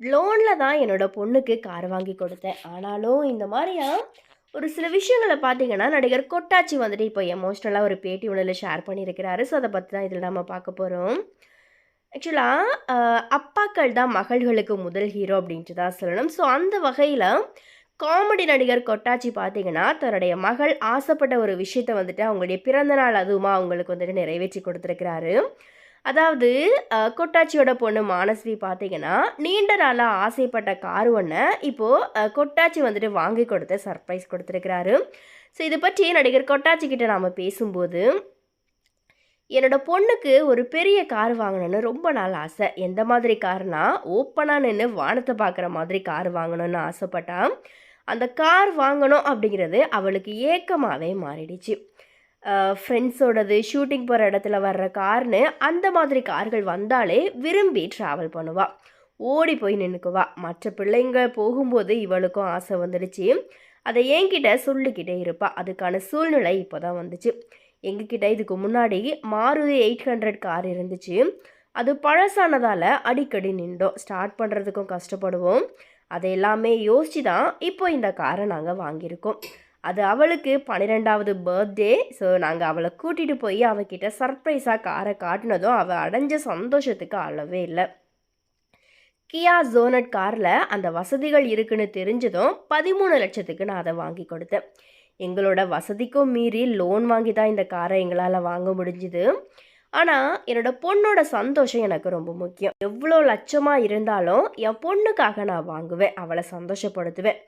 லோனில் தான் என்னோட பொண்ணுக்கு கார் வாங்கி கொடுத்தேன். ஆனாலும் இந்த மாதிரியா ஒரு சில விஷயங்களை பார்த்தீங்கன்னா நடிகர் கொட்டாச்சி வந்துட்டு இப்போ எமோஷ்னலாக ஒரு பேட்டி ஒன்றில் ஷேர் பண்ணியிருக்கிறாரு. ஸோ அதை பற்றி தான் இதில் நம்ம பார்க்க போகிறோம் ஆக்சுவலாக அப்பாக்கள் தான் மகள்களுக்கு முதல் ஹீரோ அப்படின்ட்டு தான் சொல்லணும். ஸோ அந்த வகையில் காமெடி நடிகர் கொட்டாச்சி பார்த்தீங்கன்னா தன்னுடைய மகள் ஆசைப்பட்ட ஒரு விஷயத்தை வந்துட்டு அவங்களுடைய பிறந்த நாள் அதுவுமா அவங்களுக்கு வந்துட்டு நிறைவேற்றி கொடுத்துருக்கிறாரு. அதாவது கொட்டாச்சியோட பொண்ணு மானஸ்வி பார்த்தீங்கன்னா நீண்ட நாளாக ஆசைப்பட்ட கார் ஒன்று இப்போது கொட்டாச்சி வந்துட்டு வாங்கி கொடுத்து சர்ப்ரைஸ் கொடுத்துருக்கிறாரு. ஸோ இதை பற்றி நடிகர் கொட்டாச்சி கிட்ட நாம் பேசும்போது என்னோடய பொண்ணுக்கு ஒரு பெரிய கார் வாங்கணும்னு ரொம்ப நாள் ஆசை. எந்த மாதிரி கார்னா ஓப்பனாக நின்று வானத்தை பார்க்குற மாதிரி கார் வாங்கணும்னு ஆசைப்பட்டா அந்த கார் வாங்கணும் அப்படிங்கிறது அவளுக்கு ஏக்கமாகவே மாறிடுச்சு. ஃப்ரெண்ட்ஸோடது ஷூட்டிங் போகிற இடத்துல வர்ற கார்னு அந்த மாதிரி கார்கள் வந்தாலே விரும்பி ட்ராவல் பண்ணுவாள் ஓடி போய் நின்றுக்குவா மற்ற பிள்ளைங்க போகும்போது இவளுக்கும் ஆசை வந்துடுச்சு. அதை என்கிட்ட சொல்லிக்கிட்டே இருப்பாள் அதுக்கான சூழ்நிலை இப்போ தான் வந்துச்சு. எங்ககிட்ட இதுக்கு முன்னாடி மாருதி எயிட் ஹண்ட்ரட் கார் இருந்துச்சு. அது பழசானதால் அடிக்கடி நின்றோம். ஸ்டார்ட் பண்ணுறதுக்கும் கஷ்டப்படுவோம். அதை எல்லாமே யோசிச்சு தான் இப்போ இந்த காரை நாங்கள் வாங்கியிருக்கோம். அது அவளுக்கு பன்னிரெண்டாவது பர்த்டே ஸோ நாங்கள் அவளை கூட்டிகிட்டு போய் அவகிட்ட சர்ப்ரைஸாக காரை காட்டினதும் அவள் அடைஞ்ச சந்தோஷத்துக்கு அளவே இல்லை. கியா ஜோனட் காரில் அந்த வசதிகள் இருக்குன்னு தெரிஞ்சதும் பதிமூணு லட்சத்துக்கு நான் அதை வாங்கி கொடுத்தேன். எங்களோட வசதிக்கும் மீறி லோன் வாங்கி தான் இந்த காரை எங்களால் வாங்க முடிஞ்சுது. ஆனால் என்னோட பொண்ணோட சந்தோஷம் எனக்கு ரொம்ப முக்கியம். எவ்வளோ லட்சமாக இருந்தாலும் என் பொண்ணுக்காக நான் வாங்குவேன். அவளை சந்தோஷப்படுத்துவேன்.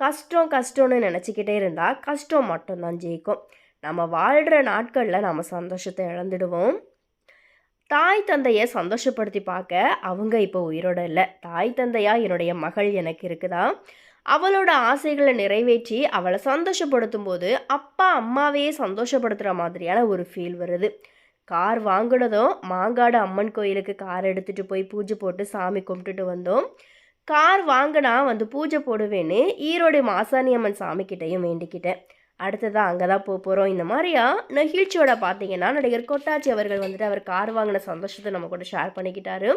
கஷ்டம் கஷ்டம்னு நினச்சிக்கிட்டே இருந்தால் கஷ்டம் மட்டும்தான் ஜெயிக்கும். நம்ம வாழ்கிற நாட்களில் நம்ம சந்தோஷத்தை இழந்துடுவோம். தாய் தந்தையை சந்தோஷப்படுத்தி பார்க்க அவங்க இப்போ உயிரோட இல்லை. தாய் தந்தையாக என்னுடைய மகள் எனக்கு இருக்குதா? அவளோட ஆசைகளை நிறைவேற்றி அவளை சந்தோஷப்படுத்தும் போது அப்பா அம்மாவையே சந்தோஷப்படுத்துகிற மாதிரியான ஒரு ஃபீல் வருது. கார் வாங்கினதும் மாங்காடு அம்மன் கோயிலுக்கு கார் எடுத்துகிட்டு போய் பூஜை போட்டு சாமி கும்பிட்டுட்டு வந்தோம். கார் வாங்கினா வந்து பூஜை போடுவேன்னு ஈரோடு மாசாணி அம்மன் சாமிக்கிட்டையும் வேண்டிக்கிட்டேன். அடுத்ததாக அங்கே தான் போக போகிறோம் இந்த மாதிரியா நெகிழ்ச்சியோட பார்த்தீங்கன்னா நடிகர் கொட்டாச்சி அவர்கள் வந்துட்டு அவர் கார் வாங்கின சந்தோஷத்தை நம்ம கூட ஷேர் பண்ணிக்கிட்டாரு.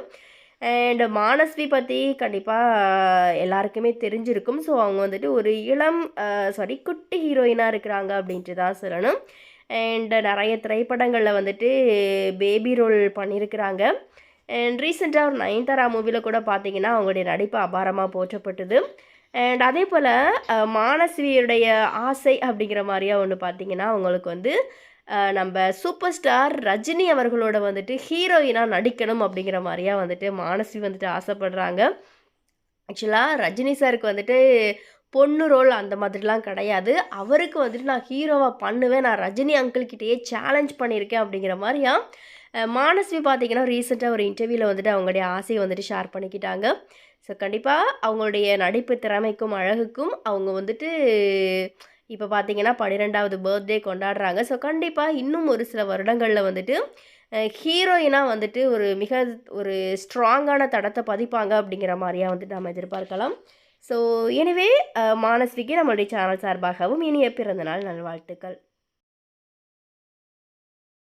அண்ட் மானஸ்வி பற்றி கண்டிப்பாக எல்லாருக்குமே தெரிஞ்சிருக்கும். ஸோ அவங்க வந்துட்டு ஒரு இளம் சாரி குட்டி ஹீரோயினாக இருக்கிறாங்க அப்படின்ட்டு தான் சொல்லணும். அண்ட் நிறைய திரைப்படங்களில் வந்துட்டு பேபி ரோல் பண்ணியிருக்கிறாங்க அண்ட் ரீசெண்டாக ஒரு நயன்தாரா மூவியில் கூட பார்த்தீங்கன்னா அவங்களுடைய நடிப்பு அபாரமாக போற்றப்பட்டது. அண்ட் அதே போல் மானஸ்வியுடைய ஆசை அப்படிங்கிற மாதிரியா ஒன்று பார்த்தீங்கன்னா அவங்களுக்கு வந்து நம்ம சூப்பர் ஸ்டார் ரஜினி அவர்களோட வந்துட்டு ஹீரோயினாக நடிக்கணும் அப்படிங்கிற மாதிரியா வந்துட்டு மானஸ்வி வந்துட்டு ஆசைப்படுறாங்க. ஆக்சுவலாக ரஜினி சாருக்கு வந்துட்டு பொண்ணு ரோல் அந்த மாதிரிலாம் கிடையாது. அவருக்கு வந்துட்டு நான் ஹீரோவாக பண்ணுவேன். நான் ரஜினி அங்கிள்கிட்டயே சேலஞ்ச் பண்ணியிருக்கேன் அப்படிங்கிற மாதிரியா மானஸ்வி பார்த்தீங்கன்னா ரீசெண்டாக ஒரு இன்டர்வியூவில் வந்துட்டு அவங்களுடைய ஆசையை வந்துட்டு ஷேர் பண்ணிக்கிட்டாங்க. ஸோ கண்டிப்பாக அவங்களுடைய நடிப்பு திறமைக்கும் அழகுக்கும் அவங்க வந்துட்டு இப்போ பார்த்தீங்கன்னா பன்னிரெண்டாவது பர்த்டே கொண்டாடுறாங்க. ஸோ கண்டிப்பாக இன்னும் ஒரு சில வருடங்களில் வந்துட்டு ஹீரோயினாக வந்துட்டு ஒரு மிக ஒரு ஸ்ட்ராங்கான தடத்தை பதிப்பாங்க அப்படிங்கிற மாதிரியா வந்துட்டு நம்ம எதிர்பார்க்கலாம். ஸோ எனவே மானஸ்விக்கு நம்மளுடைய சேனல் சார்பாகவும் இனிய பிறந்தநாள் நல்வாழ்த்துக்கள்.